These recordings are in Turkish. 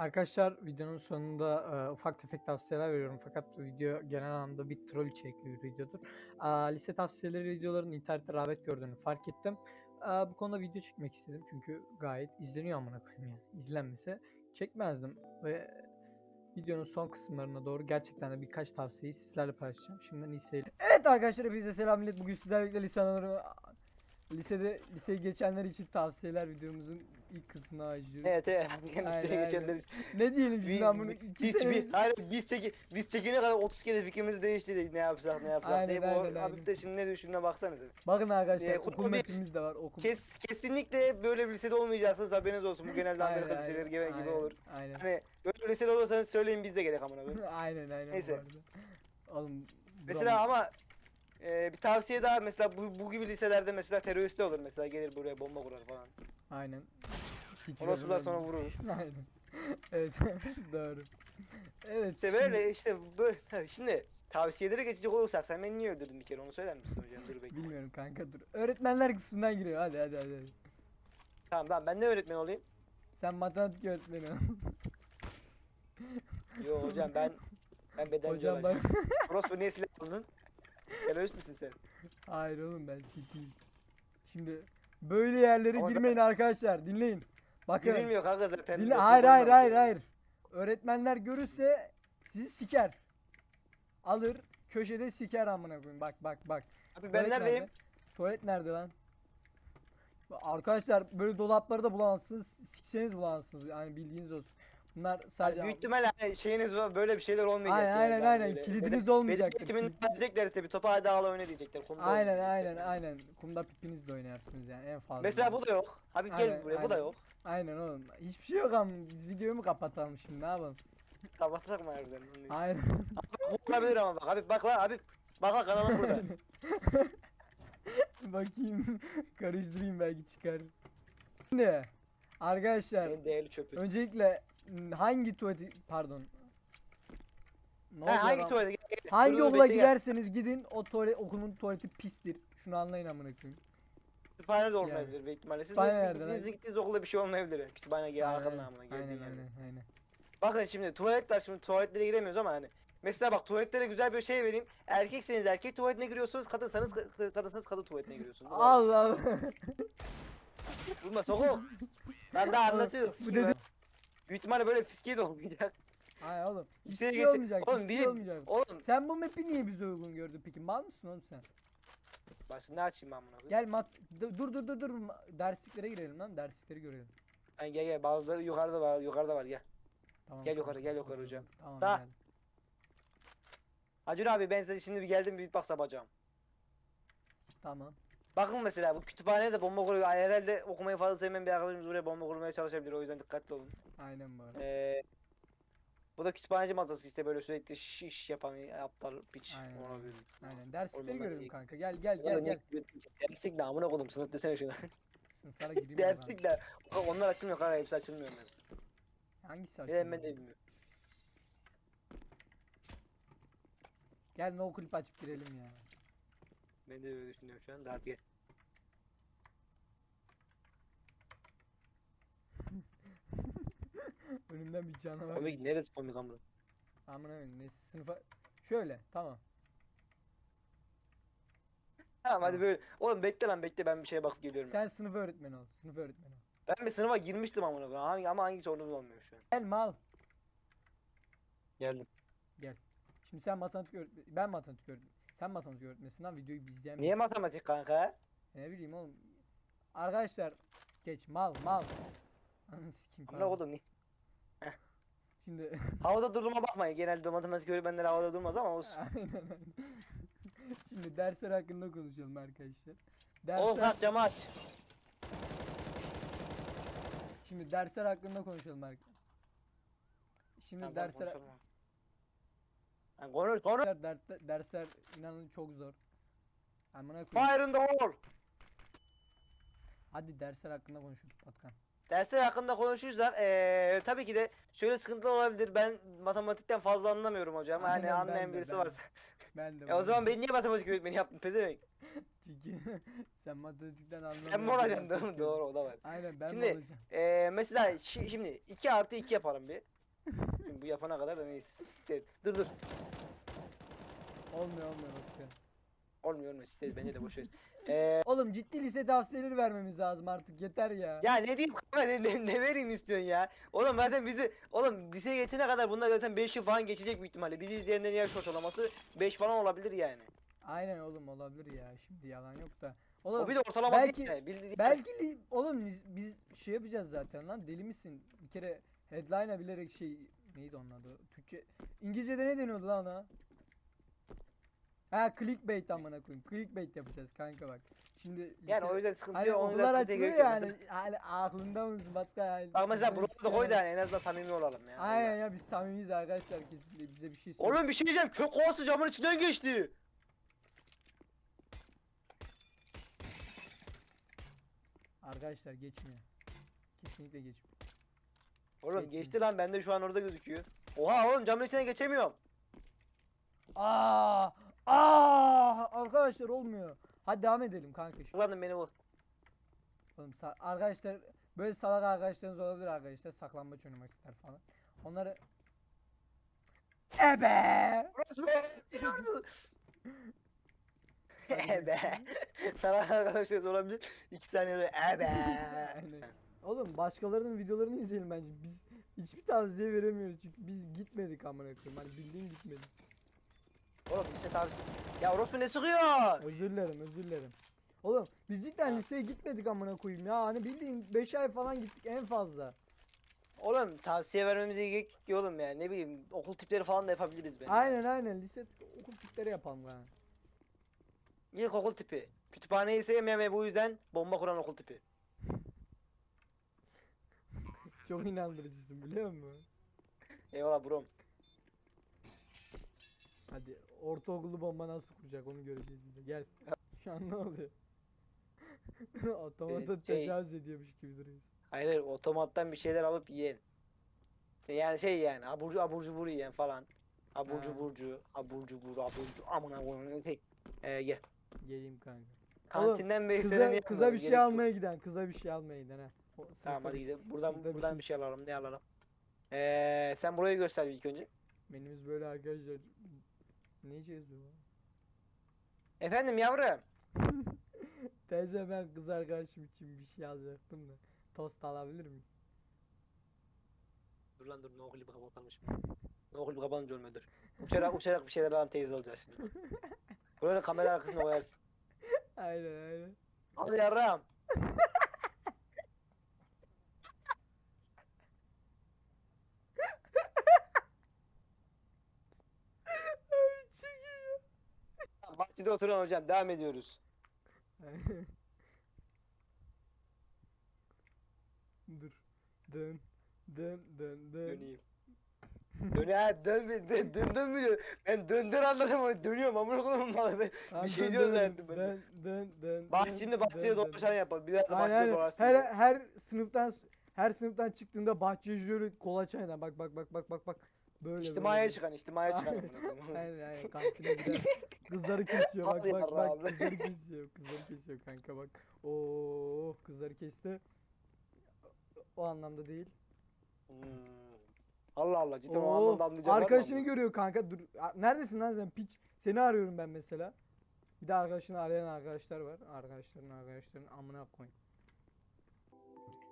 Arkadaşlar videonun sonunda e, ufak tefek tavsiyeler veriyorum fakat video genel anlamda bir troll içerikli bir videodur. Aa, lise tavsiyeleri videoların internette rağbet gördüğünü fark ettim. Aa, bu konuda video çekmek istedim çünkü gayet izleniyor amına koyayım yani. İzlenmese çekmezdim ve videonun son kısımlarına doğru gerçekten de birkaç tavsiyeyi sizlerle paylaşacağım. Şimdiden liseyle. Evet arkadaşlar hepinize selam millet. Bugün sizlerle birlikte lise anıları lisede liseyi geçenler için tavsiyeler videomuzun ilk kısmına açıyoruz. Evet evet. Aynen. geçenler hiç- Ne diyelim Biz, ben bunu iki hiç sene... bir, hayır, biz, çeki, biz çekene kadar 30 kere fikrimizi değiştirdik ne yapsak ne yapsak Aynen, diye. Bu aynen, aynen. Habib de şimdi ne düşündüğüne baksanıza. Bakın arkadaşlar Ee, okul mapimiz de var. Okul. Kes, kesinlikle böyle bir lisede olmayacaksınız haberiniz olsun. Bu genelde Aynen, Amerika aynen, liseleri gibi, gibi aynen, olur. Aynen. Hani böyle bir lisede olursanız söyleyin biz de gerek amına koyayım. aynen aynen. Neyse. Oğlum. Mesela ama e, bir tavsiye daha mesela bu, bu gibi liselerde mesela terörist olur mesela gelir buraya bomba kurar falan. Aynen. Orospular sonra vurur. Aynen. evet doğru. Evet. İşte şimdi- böyle işte böyle şimdi tavsiyelere geçecek olursak sen beni niye öldürdün bir kere onu söyler misin hocam dur bekle. Bilmiyorum kanka dur. Öğretmenler kısmından giriyor. Hadi hadi hadi. Tamam tamam ben ne öğretmen olayım? Sen matematik öğretmeni ol. Yo hocam ben ben bedenci Hocam ben... Orospu niye silah aldın? Terörist misin sen? Hayır oğlum ben City'yim. Şimdi böyle yerlere Ama girmeyin arkadaşlar. Dinleyin. Bakın. Girilmiyor kanka zaten. Dinle, hayır hayır hayır hayır. Öğretmenler görürse sizi siker. Alır köşede siker amına koyayım. Bak bak bak. Abi ben Tuvalet neredeyim? nerede? Tuvalet nerede lan? Arkadaşlar böyle dolapları da bulamazsınız. Sikseniz bulamazsınız. Yani bildiğiniz olsun. Bunlar sadece Abi büyük ihtimalle hani şeyiniz var böyle bir şeyler olmayacak. Aynen yani aynen daha aynen. böyle. Kilidiniz. Beden eğitimini Kilid- verecekler işte bir topa hadi ağla oyna diyecekler. kumda Aynen aynen diyecekler. aynen. Kumda pipinizle oynarsınız yani en fazla. Mesela bu da yok. Abi Aynen, gel buraya bu da aynen. yok. Aynen oğlum. Hiçbir şey yok ama biz videoyu mu kapatalım şimdi ne yapalım? Kapatak mı harbiden? Aynen. Bu olabilir ama bak abi bak lan abi. Bak lan kanalım burada. Bakayım. Karıştırayım belki çıkar. Şimdi arkadaşlar en değerli çöpü. öncelikle hangi tuvaleti pardon. Ne Ha, hangi lan? tuvalete? Hangi Dur, okula bekle, gel. giderseniz gidin o tuvalet okulun tuvaleti pistir. Şunu anlayın amına koyayım. Kütüphane de olmayabilir büyük ihtimalle. Siz Kütüphane de nerede gittiğiniz, gittiğiniz okulda bir şey olmayabilir. Kütüphane gel arkanın aynen, geldiğin aynen, yerde. aynen. Bakın şimdi tuvaletler şimdi tuvaletlere giremiyoruz ama hani. Mesela bak tuvaletlere güzel bir şey vereyim. Erkekseniz erkek tuvaletine giriyorsunuz, kadınsanız ka- kadınsanız kadın tuvaletine giriyorsunuz. Allah Allah. Bulma sokuk. Ben daha anlatıyorum. Bu dedi- Büyük ihtimalle böyle fiskiye de olmayacak. Hayır oğlum. Hiçbir şey geçe- olmayacak. Oğlum bir- şey olmayacak. Oğlum Sen bu map'i niye bize uygun gördün peki? Mal mısın oğlum sen? ne açayım ben bunu? Gel mat dur dur dur dur dur dersliklere girelim lan derslikleri görelim. Gel gel bazıları yukarıda var yukarıda var gel. Tamam. Gel yukarı, gel yukarı hocam. Tamam Da. geldim. Acun abi ben size şimdi bir geldim bir beatbox yapacağım. Tamam. Bakın mesela bu kütüphaneye de bomba kuruyor. Herhalde okumayı fazla sevmeyen bir arkadaşımız buraya bomba kurmaya çalışabilir. O yüzden dikkatli olun. Aynen bu arada. Ee, bu da kütüphaneci masası işte böyle sürekli şiş yapan aptal piç. Aynen, olabilir. Aynen. Derslikleri görelim iyi. kanka. Gel gel gel gel. Derslik ne amına koydum sınıf desene şuna. Sınıflara gireyim. Derslik ne? Onlar açılmıyor kanka hepsi açılmıyor. Ben. Hangisi Neden açılıyor? ben de bilmiyorum. Gel no clip açıp girelim ya. Ben de öyle düşünüyorum şu an. Daha gel. Önümden bir canavar. Komik neresi komik amına? Amına koyayım neyse sınıfa. Şöyle tamam. Tamam hadi böyle. Oğlum bekle lan bekle ben bir şeye bakıp geliyorum. Sen sınıf öğretmeni ol. Sınıf öğretmeni ol. Ben bir sınıfa girmiştim amına koyayım. Hangi- Ama hangi sorunum olmuyor şu an. Gel mal. Geldim. Şimdi sen matematik öğretmeni. Ben matematik öğretmeni. Sen matematik öğretmenisin lan videoyu biz izleyen Niye matematik kanka? Ne bileyim oğlum. Arkadaşlar geç mal mal. Ananı sikeyim. Amına koydum. ni- Şimdi Havada durduğuma bakmayın. Genelde matematik öğretmenleri havada durmaz ama olsun. aynen aynen. Şimdi dersler hakkında konuşalım arkadaşlar. Oğlum Dersler kalk camı aç. şimdi dersler hakkında konuşalım arkadaşlar. Şimdi Tamam, tamam, dersler konuşalım. Lan konuş konuş. dersler, dert- dersler inanın çok zor. Amına koyayım. Fire in the hole. Hadi dersler hakkında konuşalım Patkan. Dersler hakkında konuşursak eee tabii ki de şöyle sıkıntılar olabilir. Ben matematikten fazla anlamıyorum hocam. Hani Aynen, ben anlayan de, birisi ben de. varsa. Ben de. E o zaman ben niye matematik öğretmeni yaptım pezevenk? Çünkü sen matematikten anlamıyorsun. Sen mi olacaksın? Doğru o da var. Aynen ben Şimdi- olacağım? Ee, mesela şi- şimdi 2 artı 2 yapalım bir. Şimdi bu yapana kadar da neyse. Dur dur. Olmuyor olmuyor bak ya. Olmuyor olmuyor. Site bence de boş ver. Ee, Oğlum ciddi lise tavsiyeleri vermemiz lazım artık yeter ya. ya ne diyeyim kanka ne, ne, ne vereyim istiyorsun ya? Oğlum zaten bizi oğlum liseye geçene kadar bunlar zaten 5 yıl falan geçecek büyük ihtimalle. Bizi izleyenlerin yaş ortalaması 5 falan olabilir yani. Aynen oğlum olabilir ya. Şimdi yalan yok da. Oğlum O bir de ortalaması belki- yani. Bildi, belki li- oğlum biz, biz şey yapacağız zaten lan deli misin? Bir kere headline'a bilerek şey neydi onun adı? Türkçe İngilizce'de ne deniyordu lan ona? Ha clickbait amına koyayım. Clickbait yapacağız kanka bak. Şimdi yani lise- o yüzden sıkıntı Hani yok. O yüzden okullar açılıyor yok. yani. Hani aklında mısın Batka? Yani Bak mesela bunu da koy da yani en azından samimi olalım ya. Aynen ya biz samimiyiz arkadaşlar kesinlikle bize bir şey söyle. Oğlum bir şey diyeceğim. Kök kovası camın içinden geçti. Arkadaşlar geçmiyor. Kesinlikle geçmiyor. Oğlum Geçmiyor. geçti lan bende şu an orada gözüküyor. Oha oğlum camın içinden geçemiyorum. Aa! Aa! Arkadaşlar olmuyor. Hadi devam edelim kanka. şimdi. Kullandım beni bul. Oğlum sa- arkadaşlar böyle salak arkadaşlarınız olabilir arkadaşlar saklambaç oynamak ister falan. Onları Ebe! Ebe. Sana arkadaşlar olabilir. İki saniyede ebe. Aynen. Oğlum başkalarının videolarını izleyelim bence. Biz hiçbir tavsiye veremiyoruz çünkü biz gitmedik amına koyayım. Hani bildiğin gitmedik. Oğlum lise tavsiye. Ya orospu ne sıkıyor? Özür dilerim, özür dilerim. Oğlum biz cidden liseye gitmedik amına koyayım ya. Hani bildiğin 5 ay falan gittik en fazla. Oğlum tavsiye vermemize gerek yok oğlum ya. Ne bileyim okul tipleri falan da yapabiliriz bence. Aynen aynen lise okul tipleri yapalım lan. İlk okul tipi. Kütüphaneyi sevmeyen ve bu yüzden bomba kuran okul tipi. Çok inandırıcısın biliyor musun? Eyvallah brom. Hadi ortaokulu bomba nasıl kuracak onu göreceğiz bir de gel. Şu an ne oluyor? Otomata Ee, şey- tecavüz ediyormuş gibi duruyoruz. Hayır hayır otomattan bir şeyler alıp yiyen. Yani şey yani aburcu aburcu buru yiyen falan. Aburcu Ha. burcu, aburcu buru, aburcu amına koyayım. Tek. Ee, gel. Geleyim kanka. Kantinden Veysel'e Kıza, niye kıza bir şey Gerek yok. almaya giden, kıza bir şey almaya giden ha. O Tamam sınıfta hadi bir- gidelim. Buradan sınıfta bir buradan şey- bir şey alalım. Ne alalım? Ee, sen burayı göster ilk önce. Menümüz böyle arkadaşlar. Ne yazıyor lan? Efendim yavrum. Teyze ben kız arkadaşım için bir şey alacaktım da. Tost alabilir miyim? Dur lan dur ne okulu kapatalım şimdi. Ne okulu kapanınca olmuyor dur. Uçarak uçarak bir şeyler alan teyze olacağız şimdi. Böyle kamera arkasına koyarsın. Aynen aynen. Al yarram. Bahçede oturan hocam devam ediyoruz. Dur. Dön. Dön dön dön. Döneyim. Dön ha dön dön dön dön, dön mü diyor? Ben döndür anladım ama dönüyorum amına koyayım bana ben. Tamam, şey dön, diyor dön, zannettim ben. Dön dön dön. Bak dön, şimdi bahçeye dön, dolaşan dön. yapalım. Biraz da Aynen, bahçede aynen. dolaşsın. Her her sınıftan her sınıftan çıktığında bahçeye şöyle kolaçan eden bak bak bak bak bak bak. Böyle İçtimaya böyle. çıkan, içtimaya çıkan. Aynen. Aynen kantine giden kızları kesiyor bak Al bak bak abi. kızları kesiyor kızları kesiyor kanka bak. Oo kızları kesti. O anlamda değil. Hmm. Allah Allah cidden o Oo, anlamda anlayacağım. arkadaşını görüyor kanka dur. Neredesin lan sen piç? Seni arıyorum ben mesela. Bir de arkadaşını arayan arkadaşlar var. Arkadaşların arkadaşların amına koyayım.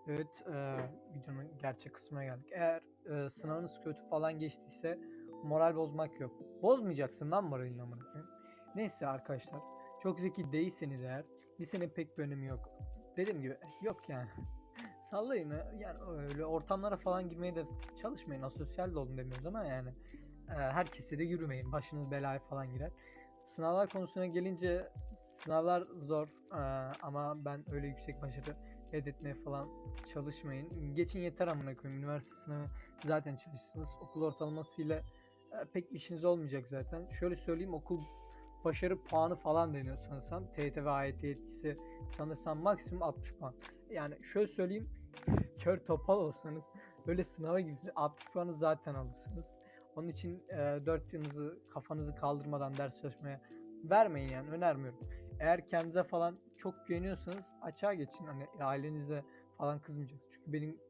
Evet, e, videonun gerçek kısmına geldik. Eğer e, sınavınız kötü falan geçtiyse moral bozmak yok. Bozmayacaksın lan moralini amına. Neyse arkadaşlar, çok zeki değilseniz eğer lisenin pek bir önemi yok. Dediğim gibi yok yani. Sallayın ha, yani öyle ortamlara falan girmeye de çalışmayın. Asosyal de olun demiyoruz ama yani e, herkese de yürümeyin. Başınız belaya falan girer. Sınavlar konusuna gelince sınavlar zor e, ama ben öyle yüksek başarı elde etmeye falan çalışmayın. Geçin yeter amına koyayım. Üniversite sınavı zaten çalışırsınız. Okul ortalamasıyla e, pek işiniz olmayacak zaten. Şöyle söyleyeyim okul başarı puanı falan deniyor sanırsam. TYT ve AYT etkisi sanırsam maksimum 60 puan. Yani şöyle söyleyeyim kör topal olsanız böyle sınava girsin 60 puanı zaten alırsınız. Onun için e, dört yanınızı kafanızı kaldırmadan ders çalışmaya vermeyin yani önermiyorum. Eğer kendinize falan çok güveniyorsanız açığa geçin. Hani ailenizle falan kızmayacaksınız. Çünkü benim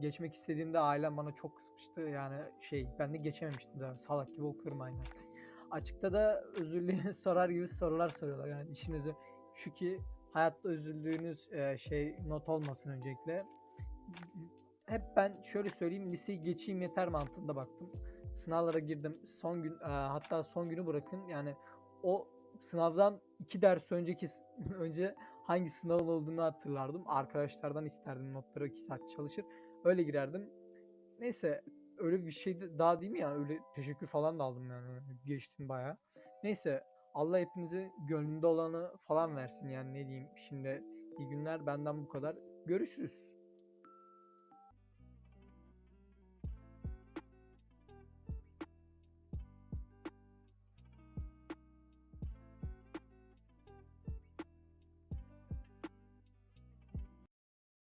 geçmek istediğimde ailem bana çok kızmıştı. Yani şey ben de geçememiştim zaten salak gibi okuyorum aynen. Açıkta da özürlüğünü sorar gibi sorular soruyorlar. Yani işin özü şu ki hayatta üzüldüğünüz e, şey not olmasın öncelikle. Hep ben şöyle söyleyeyim liseyi geçeyim yeter mantığında baktım. Sınavlara girdim. Son gün e, hatta son günü bırakın. Yani o sınavdan iki ders önceki önce hangi sınavın olduğunu hatırlardım. Arkadaşlardan isterdim notları iki saat çalışır. Öyle girerdim. Neyse öyle bir şey de daha değil mi ya? Öyle teşekkür falan da aldım yani. Geçtim bayağı. Neyse Allah hepinize gönlünde olanı falan versin yani ne diyeyim. Şimdi iyi günler benden bu kadar. Görüşürüz.